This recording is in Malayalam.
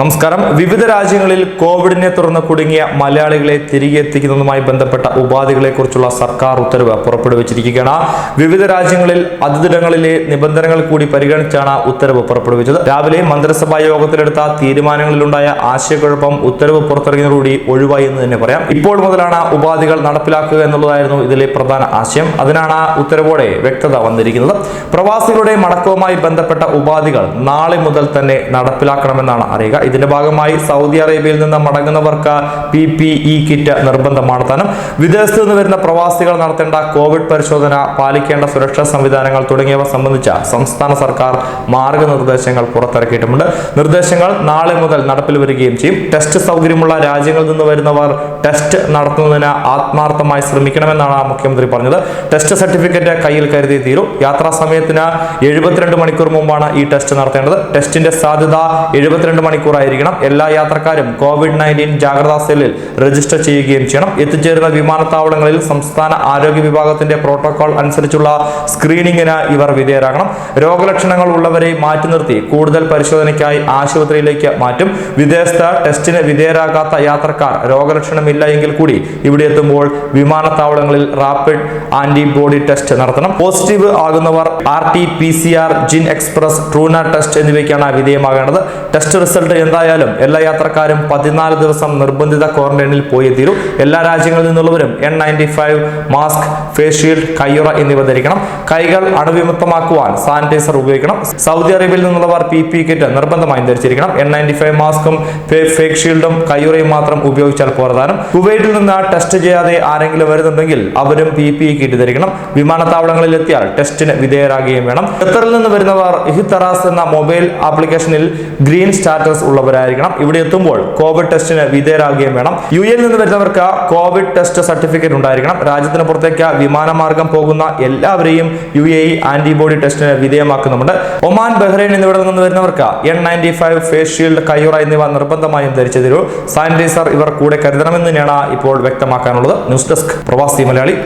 നമസ്കാരം. വിവിധ രാജ്യങ്ങളിൽ കോവിഡിനെ തുടർന്ന് കുടുങ്ങിയ മലയാളികളെ തിരികെ എത്തിക്കുന്നതുമായി ബന്ധപ്പെട്ട ഉപാധികളെ കുറിച്ചുള്ള സർക്കാർ ഉത്തരവ് പുറപ്പെടുവിച്ചിരിക്കുകയാണ്. വിവിധ രാജ്യങ്ങളിൽ അതിഥിടങ്ങളിലെ നിബന്ധനകൾ കൂടി പരിഗണിച്ചാണ് ഉത്തരവ് പുറപ്പെടുവിച്ചത്. രാവിലെ മന്ത്രിസഭാ യോഗത്തിലെടുത്ത തീരുമാനങ്ങളിലുണ്ടായ ആശയക്കുഴപ്പം ഉത്തരവ് പുറത്തിറങ്ങിയതോടുകൂടി ഒഴിവായി എന്ന് തന്നെ പറയാം. ഇപ്പോൾ മുതലാണ് ഉപാധികൾ നടപ്പിലാക്കുക എന്നുള്ളതായിരുന്നു ഇതിലെ പ്രധാന ആശയം. അതിനാണ് ഉത്തരവോടെ വ്യക്തത വന്നിരിക്കുന്നത്. പ്രവാസികളുടെ മടക്കവുമായി ബന്ധപ്പെട്ട ഉപാധികൾ നാളെ മുതൽ തന്നെ നടപ്പിലാക്കണമെന്നാണ് അറിയുക. ഇതിന്റെ ഭാഗമായി സൗദി അറേബ്യയിൽ നിന്ന് മടങ്ങുന്നവർക്ക് പി പി ഇ കിറ്റ് നിർബന്ധമാണ്. താനും വിദേശത്ത് നിന്ന് വരുന്ന പ്രവാസികൾ നടത്തേണ്ട കോവിഡ് പരിശോധന പാലിക്കേണ്ട സുരക്ഷാ സംവിധാനങ്ങൾ തുടങ്ങിയവ സംബന്ധിച്ച സംസ്ഥാന സർക്കാർ മാർഗനിർദ്ദേശങ്ങൾ പുറത്തിറക്കിയിട്ടുമുണ്ട്. നിർദ്ദേശങ്ങൾ നാളെ മുതൽ നടപ്പിൽ വരികയും ചെയ്യും. ടെസ്റ്റ് സൗകര്യമുള്ള രാജ്യങ്ങളിൽ നിന്ന് വരുന്നവർ ടെസ്റ്റ് നടത്തുന്നതിന് ആത്മാർത്ഥമായി ശ്രമിക്കണമെന്നാണ് മുഖ്യമന്ത്രി പറഞ്ഞത്. ടെസ്റ്റ് സർട്ടിഫിക്കറ്റ് കയ്യിൽ കരുതി തീരും. യാത്രാ സമയത്തിന് എഴുപത്തിരണ്ട് മണിക്കൂർ മുമ്പാണ് ഈ ടെസ്റ്റ് നടത്തേണ്ടത്. ടെസ്റ്റിന്റെ സാധ്യത എഴുപത്തിരണ്ട് മണിക്കൂറായിരിക്കണം എല്ലാ യാത്രക്കാരും കോവിഡ് നയന്റീൻ ജാഗ്രതാ സെല്ലിൽ രജിസ്റ്റർ ചെയ്യുകയും ചെയ്യണം. എത്തിച്ചേരുന്ന വിമാനത്താവളങ്ങളിൽ സംസ്ഥാന ആരോഗ്യ വിഭാഗത്തിന്റെ പ്രോട്ടോകോൾ അനുസരിച്ചുള്ള സ്ക്രീനിങ്ങിന് ഇവർ വിധേയരാകണം. രോഗലക്ഷണങ്ങൾ ഉള്ളവരെ മാറ്റി നിർത്തി കൂടുതൽ പരിശോധനയ്ക്കായി ആശുപത്രിയിലേക്ക് മാറ്റും. വിദേശത്ത് ടെസ്റ്റിന് വിധേയരാകാത്ത യാത്രക്കാർ രോഗലക്ഷണമില്ല എങ്കിൽ കൂടി ഇവിടെ എത്തുമ്പോൾ വിമാനത്താവളങ്ങളിൽ റാപ്പിഡ് ആന്റിബോഡി ടെസ്റ്റ് നടത്തണം. Positive ആകുന്നവർ R T P C R GeneXpert Truenat test എന്നിവയ്ക്കാണ് വിധേയമാകേണ്ടത്. ടെസ്റ്റ് റിസൾട്ട് എന്തായാലും എല്ലാ യാത്രക്കാരും പതിനാല് ദിവസം നിർബന്ധിത ക്വാറന്റൈനിൽ പോയി തീരും. എല്ലാ രാജ്യങ്ങളിൽ നിന്നുള്ളവരും N ninety five mask face shield കയ്യുറ എന്നിവ ധരിക്കണം. കൈകൾ അണുവിമുക്തമാക്കുവാൻ സാനിറ്റൈസർ ഉപയോഗിക്കണം. സൗദി അറേബ്യയിൽ നിന്നുള്ളവർ പി പി കിറ്റ് നിർബന്ധമായും ധരിച്ചിരിക്കണം. എൻ നയന്റി ഫൈവ് മാസ്കും ഫേക്ക് ഷീൽഡും കയ്യുറയും മാത്രം ഉപയോഗിച്ചാൽ പോരാതാനും കുവൈറ്റിൽ നിന്ന് ടെസ്റ്റ് ചെയ്യാതെ ആരെങ്കിലും വരുന്നുണ്ടെങ്കിൽ അവരും പി പി കിറ്റ് ധരിക്കണം. വിമാനത്താവളങ്ങളിൽ എത്തിയാൽ ടെസ്റ്റിന് വിധേയരാകുകയും വേണം. ഖത്തറിൽ നിന്ന് വരുന്നവർ ഇഹിത്തറാസ് എന്ന മൊബൈൽ ആപ്ലിക്കേഷനിൽ ഗ്രീൻ സ്റ്റാറ്റസ് ഉള്ളവരായിരിക്കണം. ഇവിടെ എത്തുമ്പോൾ കോവിഡ് ടെസ്റ്റിന് വിധേയരാകുകയും വേണം. യു എയിൽ നിന്ന് വരുന്നവർക്ക് കോവിഡ് ടെസ്റ്റ് സർട്ടിഫിക്കറ്റ് ഉണ്ടായിരിക്കണം. രാജ്യത്തിന് പുറത്തേക്ക് വിമാനമാർഗം പോകുന്ന എല്ലാവരെയും യു എ ആന്റിബോഡി ടെസ്റ്റിന് വിധേയമാക്കുന്നുണ്ട് ഒമാൻ ബഹ്റൈൻ എന്നിവിടെ നിന്ന് വരുന്നവർക്ക് N ninety five face shield കയ്യുറ എന്നിവ നിർബന്ധമായും ധരിച്ചു തരൂ. സാനിറ്റൈസർ ഇവർ കൂടെ കരുതണമെന്ന് തന്നെയാണ് ഇപ്പോൾ വ്യക്തമാക്കാനുള്ളത്. ന്യൂസ് ഡെസ്ക് പ്രവാസി മലയാളി.